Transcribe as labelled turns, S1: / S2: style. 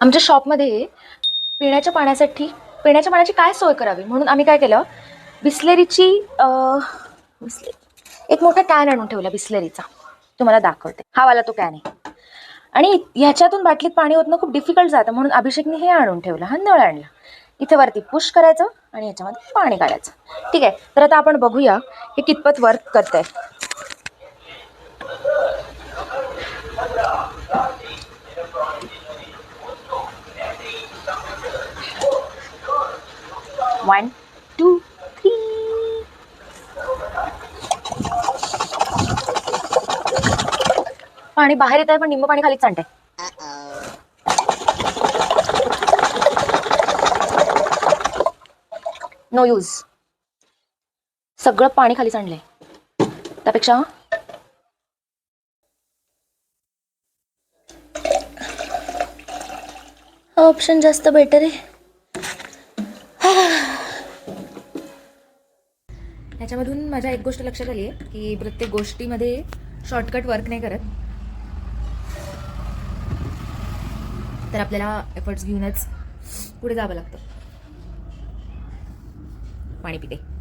S1: आमच्या शॉपमध्ये पिण्याच्या पाण्यासाठी पिण्याच्या पाण्याची काय सोय करावी? म्हणून आम्ही काय केलं? बिस्लेरीची बिस्लेरी. एक मोठा कॅन आणून ठेवला बिस्लेरीचा. तुम्हाला दाखवते. हा वाला तो कॅन आहे. आणि ह्याच्यातून बाटलीत पाणी होतं खूप डिफिकल्ट जातं. म्हणून अभिषेकने हे आणून ठेवलं. हा नळ आणला. इथे वरती पुश करायचं आणि ह्याच्यामध्ये पाणी काढायचं. ठीक आहे. तर आता आपण बघूया हे कितपत वर्क करतंय. वन टू थ्री पाणी बाहेर येत आहे पण निंब पाणी खालीच सांडतंय नो यूज सगळं पाणी खाली सांडलंय त्यापेक्षा हा ऑप्शन जास्त बेटर आहे. ह्याच्यामधून माझ्या एक गोष्ट लक्षात आली आहे की प्रत्येक गोष्टीमध्ये शॉर्टकट वर्क नाही करत. तर आपल्याला एफर्ट्स घेऊनच पुढे जावं लागतं. पाणी पिते.